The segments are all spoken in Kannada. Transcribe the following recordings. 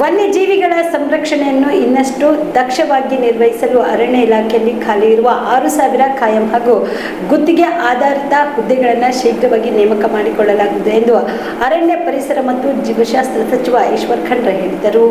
ವನ್ಯಜೀವಿಗಳ ಸಂರಕ್ಷಣೆಯನ್ನು ಇನ್ನಷ್ಟು ದಕ್ಷವಾಗಿ ನಿರ್ವಹಿಸಲು ಅರಣ್ಯ ಇಲಾಖೆಯಲ್ಲಿ ಖಾಲಿ ಇರುವ ಆರು ಸಾವಿರ ಕಾಯಂ ಹಾಗೂ ಗುತ್ತಿಗೆ ಆಧಾರಿತ ಹುದ್ದೆಗಳನ್ನು ಶೀಘ್ರವಾಗಿ ನೇಮಕ ಮಾಡಿಕೊಳ್ಳಲಾಗುವುದು ಎಂದು ಅರಣ್ಯ ಪರಿಸರ ಮತ್ತು ಜೀವಶಾಸ್ತ್ರ ಸಚಿವ ಈಶ್ವರ್ ಖಂಡ್ರೆ ಹೇಳಿದರು.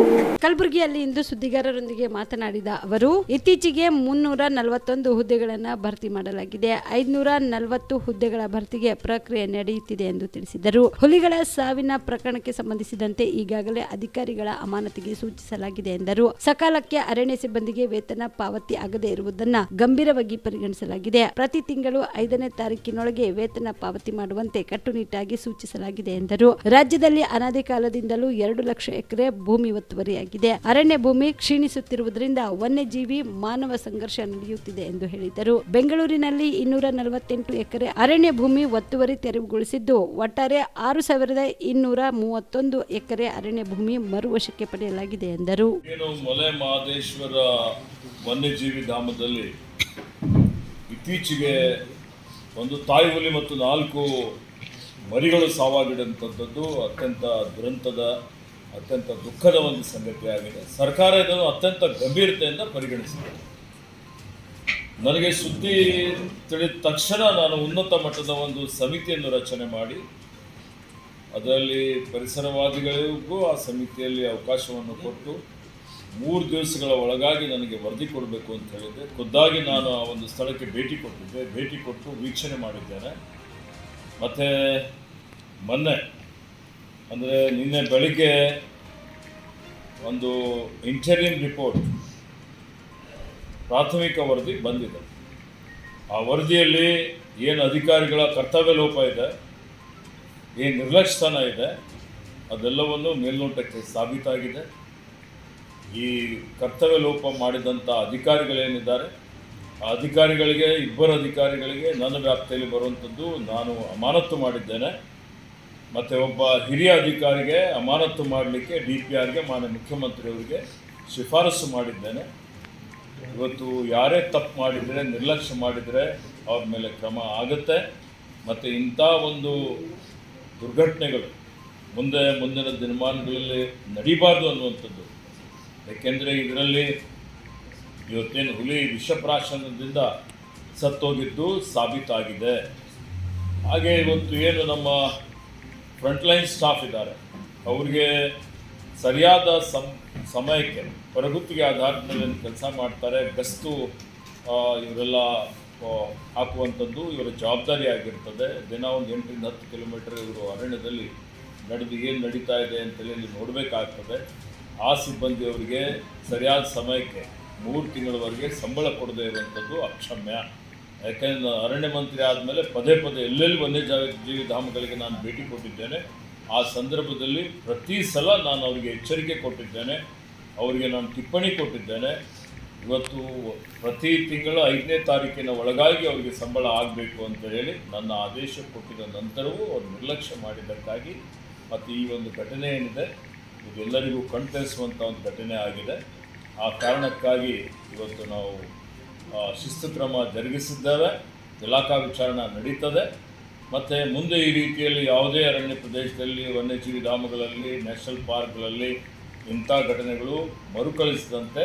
ಕಲಬುರಗಿಯಲ್ಲಿ ಇಂದು ಸುದ್ದಿಗಾರರೊಂದಿಗೆ ಮಾತನಾಡಿದ ಅವರು, ಇತ್ತೀಚೆಗೆ ಮುನ್ನೂರ ನಲವತ್ತೊಂದು ಹುದ್ದೆಗಳನ್ನು ಭರ್ತಿ ಮಾಡಲಾಗಿದೆ. ಐದುನೂರ ನಲವತ್ತು ಹುದ್ದೆಗಳ ಭರ್ತಿಗೆ ಪ್ರಕ್ರಿಯೆ ನಡೆಯುತ್ತಿದೆ ಎಂದು ತಿಳಿಸಿದರು. ಹುಲಿಗಳ ಸಾವಿನ ಪ್ರಕರಣಕ್ಕೆ ಸಂಬಂಧಿಸಿದಂತೆ ಈಗಾಗಲೇ ಅಧಿಕಾರಿಗಳ ಅಮಾನತಿಗೆ ಸೂಚಿಸಲಾಗಿದೆ ಎಂದರು. ಸಕಾಲಕ್ಕೆ ಅರಣ್ಯ ಸಿಬ್ಬಂದಿಗೆ ವೇತನ ಪಾವತಿ ಆಗದೇ ಇರುವುದನ್ನು ಗಂಭೀರವಾಗಿ ಪರಿಗಣಿಸಲಾಗಿದೆ. ಪ್ರತಿ ತಿಂಗಳು ಐದನೇ ತಾರೀಕಿನೊಳಗೆ ವೇತನ ಪಾವತಿ ಮಾಡುವಂತೆ ಕಟ್ಟುನಿಟ್ಟಾಗಿ ಸೂಚಿಸಲಾಗಿದೆ ಎಂದರು. ರಾಜ್ಯದಲ್ಲಿ ಅನಾದಿ ಕಾಲದಿಂದಲೂ ಎರಡು ಲಕ್ಷ ಎಕರೆ ಭೂಮಿ ಒತ್ತುವರಿಯಾಗಿದೆ. ಅರಣ್ಯ ಭೂಮಿ ಕ್ಷೀಣಿಸುತ್ತಿರುವುದರಿಂದ ವನ್ಯಜೀವಿ ಮಾನವ ಸಂಘರ್ಷ ನಡೆಯುತ್ತಿದೆ ಎಂದು ಹೇಳಿದರು. ಬೆಂಗಳೂರಿನಲ್ಲಿ ಇನ್ನೂರ ನಲವತ್ತೆಂಟು ಎಕರೆ ಅರಣ್ಯ ಭೂಮಿ ಒತ್ತುವರಿ ತೆರವುಗೊಳಿಸಿದ್ದು, ಒಟ್ಟಾರೆ ಆರು ಸಾವಿರದ ಇನ್ನೂರ ಮೂವತ್ತೊಂದು ಎಕರೆ ಅರಣ್ಯ ಭೂಮಿ ಮರುವಶಕ್ಕೆ ಪಡೆಯಲಾಗಿದೆ ಎಂದರು. ಮಲೆ ಮಹದೇಶ್ವರ ವನ್ಯಜೀವಿ ಧಾಮದಲ್ಲಿ ಇತ್ತೀಚೆಗೆ ಒಂದು ತಾಯಿ ಹುಲಿ ಮತ್ತು ನಾಲ್ಕು ಮರಿಗಳು ಸಾವಾಗಿದಂಥದ್ದು ಅತ್ಯಂತ ದುರಂತದ, ಅತ್ಯಂತ ದುಃಖದ ಒಂದು ಸಂಗತಿಯಾಗಿದೆ ಸರ್ಕಾರ ಇದನ್ನು ಅತ್ಯಂತ ಗಂಭೀರತೆಯಿಂದ ಪರಿಗಣಿಸಿದೆ. ನನಗೆ ಸುದ್ದಿ ತಿಳಿದ ತಕ್ಷಣ ನಾನು ಉನ್ನತ ಮಟ್ಟದ ಒಂದು ಸಮಿತಿಯನ್ನು ರಚನೆ ಮಾಡಿ ಅದರಲ್ಲಿ ಪರಿಸರವಾದಿಗಳಿಗೂ ಆ ಸಮಿತಿಯಲ್ಲಿ ಅವಕಾಶವನ್ನು ಕೊಟ್ಟು ಮೂರು ದಿವಸಗಳ ಒಳಗಾಗಿ ನನಗೆ ವರದಿ ಕೊಡಬೇಕು ಅಂತ ಹೇಳಿದ್ದೆ. ಖುದ್ದಾಗಿ ನಾನು ಆ ಒಂದು ಸ್ಥಳಕ್ಕೆ ಭೇಟಿ ಕೊಟ್ಟಿದ್ದೆ. ಭೇಟಿ ಕೊಟ್ಟು ವೀಕ್ಷಣೆ ಮಾಡಿದ್ದೇನೆ. ಮತ್ತು ಮೊನ್ನೆ, ಅಂದರೆ ನಿನ್ನೆ ಬೆಳಿಗ್ಗೆ ಒಂದು ಇಂಟರಿಯಂ ರಿಪೋರ್ಟ್ ಪ್ರಾಥಮಿಕ ವರದಿ ಬಂದಿದೆ. ಆ ವರದಿಯಲ್ಲಿ ಏನು ಅಧಿಕಾರಿಗಳ ಕರ್ತವ್ಯ ಲೋಪ ಇದೆ ಏನು ನಿರ್ಲಕ್ಷ್ಯತನ ಇದೆ. ಅದೆಲ್ಲವನ್ನು ಮೇಲ್ನೋಟಕ್ಕೆ ಸಾಬೀತಾಗಿದೆ. ಈ ಕರ್ತವ್ಯ ಲೋಪ ಮಾಡಿದಂಥ ಅಧಿಕಾರಿಗಳೇನಿದ್ದಾರೆ? ಆ ಅಧಿಕಾರಿಗಳಿಗೆ, ಇಬ್ಬರು ಅಧಿಕಾರಿಗಳಿಗೆ ನನ್ನ ವ್ಯಾಪ್ತಿಯಲ್ಲಿ ಬರುವಂಥದ್ದು ನಾನು ಅಮಾನತ್ತು ಮಾಡಿದ್ದೇನೆ. ಮತ್ತು ಒಬ್ಬ ಹಿರಿಯ ಅಧಿಕಾರಿಗೆ ಅಮಾನತ್ತು ಮಾಡಲಿಕ್ಕೆ ಡಿ ಪಿ ಆರ್ಗೆ, ಮಾನ್ಯ ಮುಖ್ಯಮಂತ್ರಿಯವರಿಗೆ ಶಿಫಾರಸು ಮಾಡಿದ್ದೇನೆ. ಇವತ್ತು ಯಾರೇ ತಪ್ಪು ಮಾಡಿದರೆ, ನಿರ್ಲಕ್ಷ್ಯ ಮಾಡಿದರೆ ಅವ್ರ ಮೇಲೆ ಕ್ರಮ ಆಗುತ್ತೆ. ಮತ್ತು ಇಂಥ ಒಂದು ದುರ್ಘಟನೆಗಳು ಮುಂದೆ ಮುಂದಿನ ದಿನಮಾನಗಳಲ್ಲಿ ನಡೀಬಾರ್ದು ಅನ್ನುವಂಥದ್ದು. ಏಕೆಂದರೆ ಇದರಲ್ಲಿ ಇವತ್ತೇನು ಹುಲಿ ವಿಷಪ್ರಾಶನದಿಂದ ಸತ್ತೋಗಿದ್ದು ಸಾಬೀತಾಗಿದೆ. ಹಾಗೆ ಇವತ್ತು ಏನು ನಮ್ಮ ಫ್ರಂಟ್ಲೈನ್ ಸ್ಟಾಫ್ ಇದ್ದಾರೆ. ಅವ್ರಿಗೆ ಸರಿಯಾದ ಸಮ್, ಸಮಯಕ್ಕೆ ಪ್ರಗತಿಗೆ ಆಧಾರದ ಮೇಲೆ ಕೆಲಸ ಮಾಡ್ತಾರೆ. ಗಸ್ತು ಇವರೆಲ್ಲ ಹಾಕುವಂಥದ್ದು ಇವರ ಜವಾಬ್ದಾರಿ ಆಗಿರ್ತದೆ. ದಿನ ಒಂದು ಎಂಟರಿಂದ ಹತ್ತು ಕಿಲೋಮೀಟರ್ ಇವರು ಅರಣ್ಯದಲ್ಲಿ ನಡೆದು ಏನು ನಡೀತಾ ಇದೆ ಅಂತೇಳಿ ಇಲ್ಲಿ ನೋಡಬೇಕಾಗ್ತದೆ. ಆ ಸಿಬ್ಬಂದಿಯವರಿಗೆ ಸರಿಯಾದ ಸಮಯಕ್ಕೆ ಮೂರು ತಿಂಗಳವರೆಗೆ ಸಂಬಳ ಕೊಡದೇ ಇರುವಂಥದ್ದು ಅಕ್ಷಮ್ಯ. ಯಾಕೆಂದರೆ ಅರಣ್ಯ ಮಂತ್ರಿ ಆದಮೇಲೆ ಪದೇ ಪದೇ ಎಲ್ಲೆಲ್ಲಿ ವನ್ಯಜೀವಿ ಜೀವಿ ಧಾಮಗಳಿಗೆ ನಾನು ಭೇಟಿ ಕೊಟ್ಟಿದ್ದೇನೆ, ಆ ಸಂದರ್ಭದಲ್ಲಿ ಪ್ರತಿ ಸಲ ನಾನು ಅವರಿಗೆ ಎಚ್ಚರಿಕೆ ಕೊಟ್ಟಿದ್ದೇನೆ. ಅವರಿಗೆ ನಾನು ಟಿಪ್ಪಣಿ ಕೊಟ್ಟಿದ್ದೇನೆ. ಇವತ್ತು ಪ್ರತಿ ತಿಂಗಳ ಐದನೇ ತಾರೀಕಿನ ಒಳಗಾಗಿ ಅವರಿಗೆ ಸಂಬಳ ಆಗಬೇಕು ಅಂತ ಹೇಳಿ ನನ್ನ ಆದೇಶ ಕೊಟ್ಟಿದ ನಂತರವೂ ಅವರು ನಿರ್ಲಕ್ಷ್ಯ ಮಾಡಿದ್ದಕ್ಕಾಗಿ ಮತ್ತು ಈ ಒಂದು ಘಟನೆ ಏನಿದೆ, ಇದೆಲ್ಲರಿಗೂ ಕಣ್ತರಿಸುವಂಥ ಒಂದು ಘಟನೆ ಆಗಿದೆ. ಆ ಕಾರಣಕ್ಕಾಗಿ ಇವತ್ತು ನಾವು ಶಿಸ್ತು ಕ್ರಮ ಜರುಗಿಸಿದ್ದೇವೆ, ಇಲಾಖಾ ವಿಚಾರಣೆ ನಡೀತದೆ. ಮತ್ತು ಮುಂದೆ ಈ ರೀತಿಯಲ್ಲಿ ಯಾವುದೇ ಅರಣ್ಯ ಪ್ರದೇಶದಲ್ಲಿ, ವನ್ಯಜೀವಿ ಧಾಮಗಳಲ್ಲಿ, ನ್ಯಾಷನಲ್ ಪಾರ್ಕ್ಗಳಲ್ಲಿ ಇಂಥ ಘಟನೆಗಳು ಮರುಕಳಿಸದಂತೆ